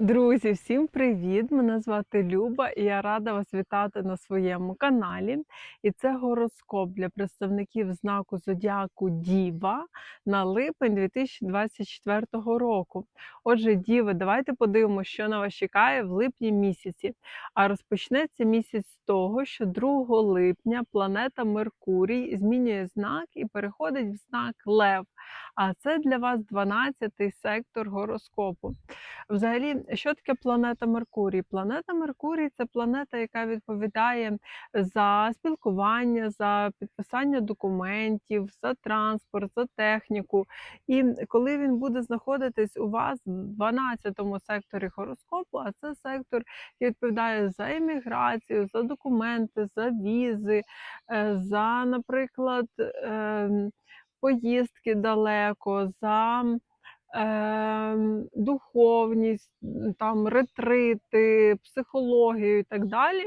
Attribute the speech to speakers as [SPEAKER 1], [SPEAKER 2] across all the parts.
[SPEAKER 1] Друзі, всім привіт! Мене звати Люба і я рада вас вітати на своєму каналі. І це гороскоп для представників знаку Зодіаку Діва на липень 2024 року. Отже, Діви, давайте подивимося, що на вас чекає в липні місяці. А розпочнеться місяць з того, що 2 липня планета Меркурій змінює знак і переходить в знак Лев. А це для вас 12-й сектор гороскопу. Взагалі, що таке планета Меркурій? Планета Меркурій це планета, яка відповідає за спілкування, за підписання документів, за транспорт, за техніку. І коли він буде знаходитись у вас в 12-му секторі гороскопу, а це сектор, який відповідає за імміграцію, за документи, за візи, е, за, наприклад, ем, поїздки далеко, за ем, духовність, там ретрити, психологію і так далі,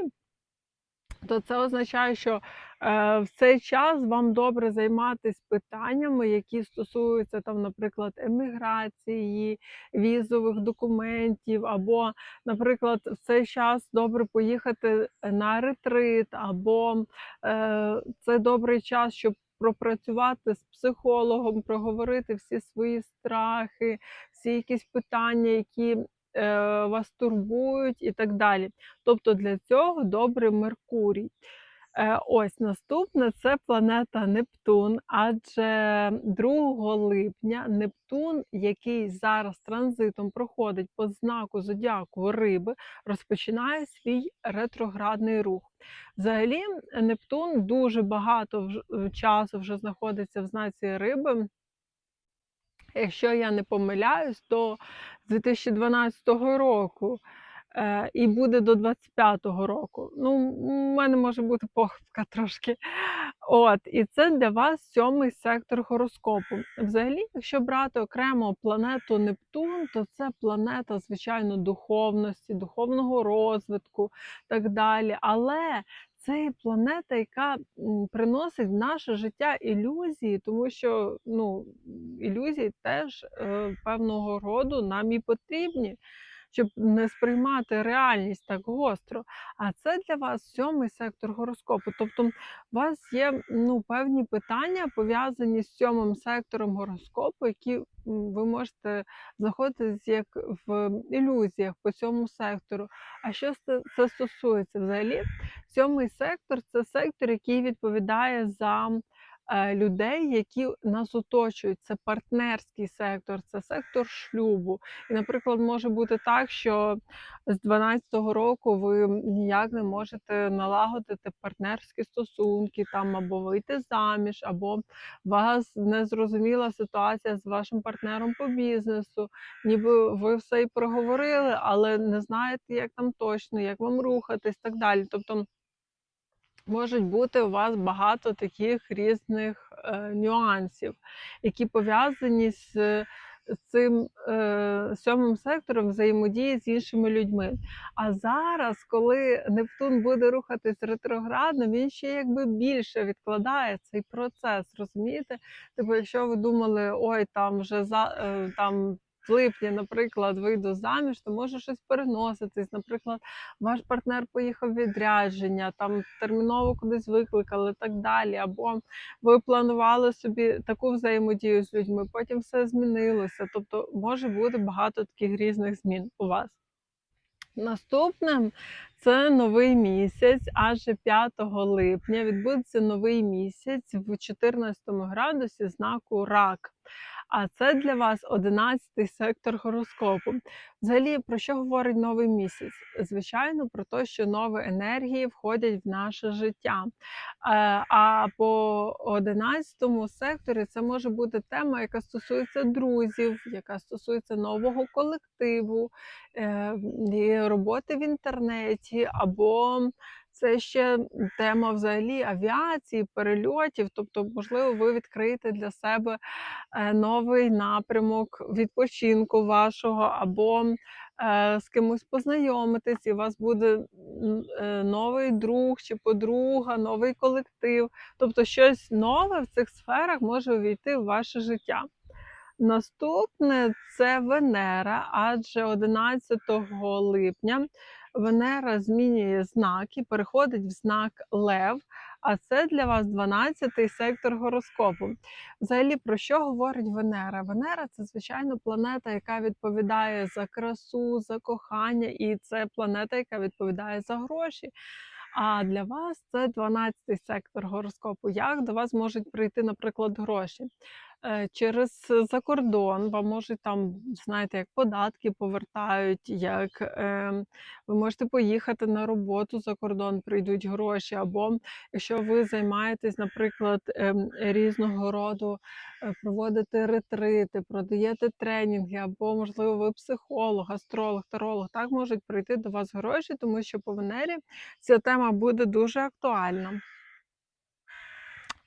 [SPEAKER 1] то це означає, що е, в цей час вам добре займатися питаннями, які стосуються там, наприклад, еміграції, візових документів, або, наприклад, в цей час добре поїхати на ретрит, або е, це добрий час, щоб пропрацювати з психологом, проговорити всі свої страхи, всі якісь питання, які е, вас турбують, і так далі. Тобто для цього добрий Меркурій. Е, Ось наступне це планета Нептун, адже 2 липня Нептун, який зараз транзитом проходить по знаку зодіаку Риби, розпочинає свій ретроградний рух. Взагалі, Нептун дуже багато вж- часу вже знаходиться в знаці Риби. Якщо я не помиляюсь, то з 2012 року е, і буде до 25-го року. Ну, у мене може бути похибка трошки. От, і це для вас сьомий сектор гороскопу. Взагалі, якщо брати окремо планету Нептун, то це планета, звичайно, духовності, духовного розвитку так далі. Але це планета, яка приносить в наше життя ілюзії, тому що ну, ілюзії теж е, певного роду нам і потрібні, щоб не сприймати реальність так гостро. А це для вас сьомий сектор гороскопу. Тобто, у вас є ну, певні питання пов'язані з сьомим сектором гороскопу, які ви можете знаходитись як в ілюзіях по цьому сектору. А що це, це стосується взагалі? Сьомий сектор це сектор, який відповідає за людей, які нас оточують. Це партнерський сектор, це сектор шлюбу. І, наприклад, може бути так, що з 12-го року ви ніяк не можете налагодити партнерські стосунки, там або вийти заміж, або вас незрозуміла ситуація з вашим партнером по бізнесу. Ніби ви все і проговорили, але не знаєте, як там точно, як вам рухатись, так далі. Тобто можуть бути у вас багато таких різних е, нюансів, які пов'язані з цим е, сьомим сектором взаємодії з іншими людьми. А зараз, коли Нептун буде рухатись ретроградно, він ще якби більше відкладає цей процес. Розумієте? Типу, якщо ви думали, ой, там вже за е, там. В липні, наприклад, вийду заміж, то може щось переноситись. Наприклад, ваш партнер поїхав відрядження, там терміново кудись викликали, так далі. Або ви планували собі таку взаємодію з людьми, потім все змінилося. Тобто може бути багато таких різних змін у вас. Наступним це новий місяць, аж 5 липня відбудеться новий місяць в 14 градусі знаку рак. А це для вас 11 сектор гороскопу. Взагалі, про що говорить новий місяць? Звичайно, про те, що нові енергії входять в наше життя. Е, А по 11 секторі це може бути тема, яка стосується друзів, яка стосується нового колективу, е, роботи в інтернеті, або це ще тема взагалі авіації, перельотів. Тобто, можливо, ви відкриєте для себе е, новий напрямок відпочинку вашого, або е, з кимось познайомитись, і у вас буде е, новий друг чи подруга, новий колектив. Тобто щось нове в цих сферах може увійти в ваше життя. Наступне це Венера, адже 11 липня Венера змінює знак і переходить в знак Лев. А це для вас 12-й сектор гороскопу. Взагалі, про що говорить Венера? Венера це звичайно планета, яка відповідає за красу, за кохання, і це планета, яка відповідає за гроші. А для вас це 12-й сектор гороскопу. Як до вас можуть прийти, наприклад, гроші? Е, Через закордон вам можуть там, знаєте, як податки повертають, як е, ви можете поїхати на роботу за кордон, прийдуть гроші. Або якщо ви займаєтесь, наприклад, ем, різного роду, е, проводите ретрити, продаєте тренінги, або, можливо, ви психолог, астролог, таролог, так можуть прийти до вас гроші, тому що по Венері ця тема буде дуже актуальна.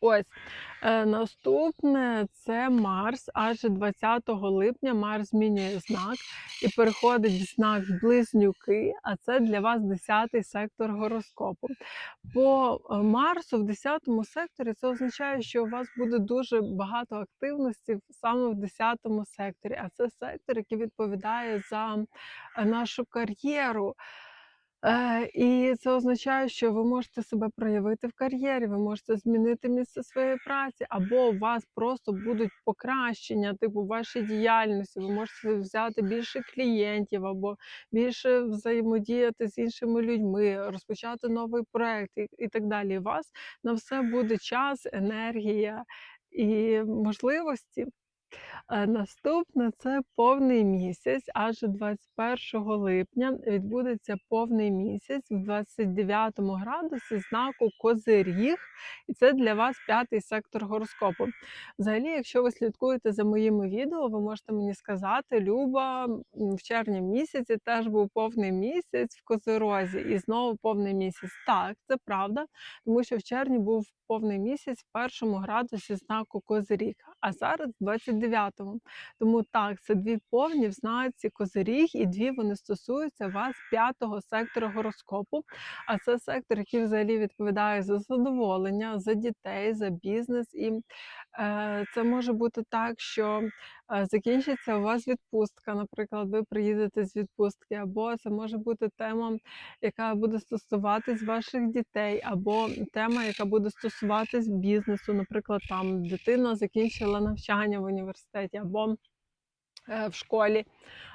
[SPEAKER 1] Ось е, наступне це Марс. Аж 20 липня Марс змінює знак і переходить в знак Близнюки, а це для вас 10-й сектор гороскопу. По е, Марсу в 10-му секторі це означає, що у вас буде дуже багато активності саме в 10-му секторі, а це сектор, який відповідає за е, нашу кар'єру. І це означає, що ви можете себе проявити в кар'єрі, ви можете змінити місце своєї праці, або у вас просто будуть покращення, типу вашій діяльності. Ви можете взяти більше клієнтів, або більше взаємодіяти з іншими людьми, розпочати новий проект і, і так далі. У вас на все буде час, енергія і можливості. Е, Наступне це повний місяць. Аж 21 липня відбудеться повний місяць в 29 градусі знаку Козиріг, і це для вас п'ятий сектор гороскопу. Взагалі, якщо ви слідкуєте за моїми відео, ви можете мені сказати, Люба, в червні місяці теж був повний місяць в Козирозі, і знову повний місяць. Так, це правда, тому що в червні був повний місяць в першому градусі знаку Козиріг, а зараз в 29-му. Тому так, це дві повні в знаці Козиріг, і дві вони стосуються вас п'ятого сектора гороскопу. А це сектор, який взагалі відповідає за задоволення, за дітей, за бізнес. І е, це може бути так, що закінчиться у вас відпустка. Наприклад, ви приїдете з відпустки, або це може бути тема, яка буде стосуватись ваших дітей, або тема, яка буде стосуватись бізнесу. Наприклад, там дитина закінчила навчання в університеті або е, в школі.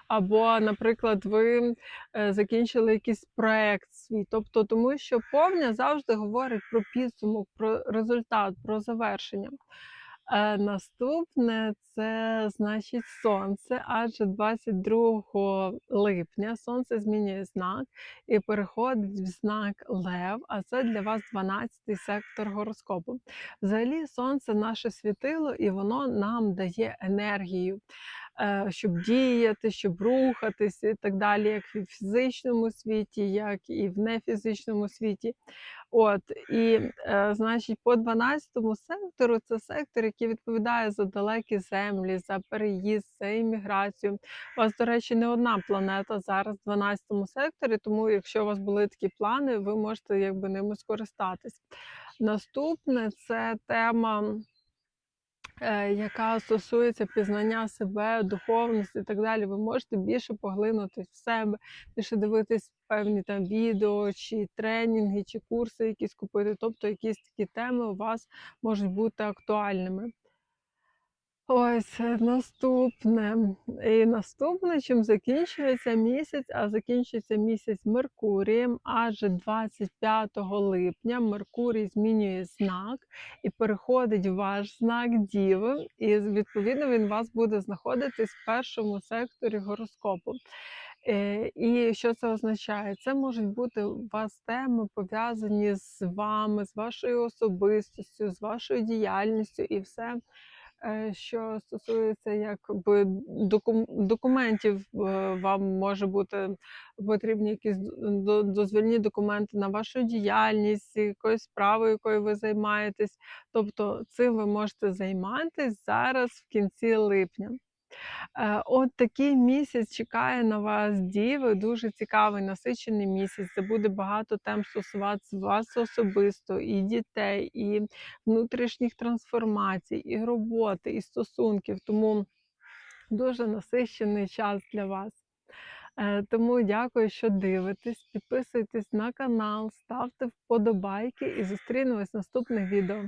[SPEAKER 1] Або, наприклад, ви е, закінчили якийсь проект свій. Тобто, тому що повня завжди говорить про підсумок, про результат, про завершення. Е, Наступне це значить сонце, адже 22 липня сонце змінює знак і переходить в знак Лев, а це для вас 12-й сектор гороскопу. Взагалі, сонце наше світило, і воно нам дає енергію, щоб діяти, щоб рухатися і так далі, як і в фізичному світі, як і в нефізичному світі. От і е, значить, по 12-му сектору це сектор, який відповідає за далекі землі, за переїзд, за імміграцію. У вас, до речі, не одна планета зараз в 12-му секторі, тому якщо у вас були такі плани, ви можете якби ними скористатись. Наступне це тема. Е, Яка стосується пізнання себе, духовності і так далі, ви можете більше поглинути в себе, більше дивитись певні там відео, чи тренінги, чи курси якісь купити. Тобто якісь такі теми у вас можуть бути актуальними. Ось наступне. І наступне, чим закінчується місяць, а закінчується місяць Меркурієм, аж 25 липня Меркурій змінює знак і переходить в ваш знак Діви, і відповідно він вас буде знаходитись в першому секторі гороскопу. Е, І що це означає? Це можуть бути у вас теми пов'язані з вами, з вашою особистістю, з вашою діяльністю і все що стосується якби докум- документів, е, вам може бути потрібні якісь до- дозвільні документи на вашу діяльність, якоюсь справою, якою ви займаєтесь. Тобто цим ви можете займатися зараз в кінці липня. Е, От такий місяць чекає на вас діви, дуже цікавий, насичений місяць. Це буде багато тем стосуватися вас особисто, і дітей, і внутрішніх трансформацій, і роботи, і стосунків. Тому дуже насищений час для вас. Е, Тому дякую, що дивитесь. Підписуйтесь на канал, ставте вподобайки і зустрінемось в наступних відео.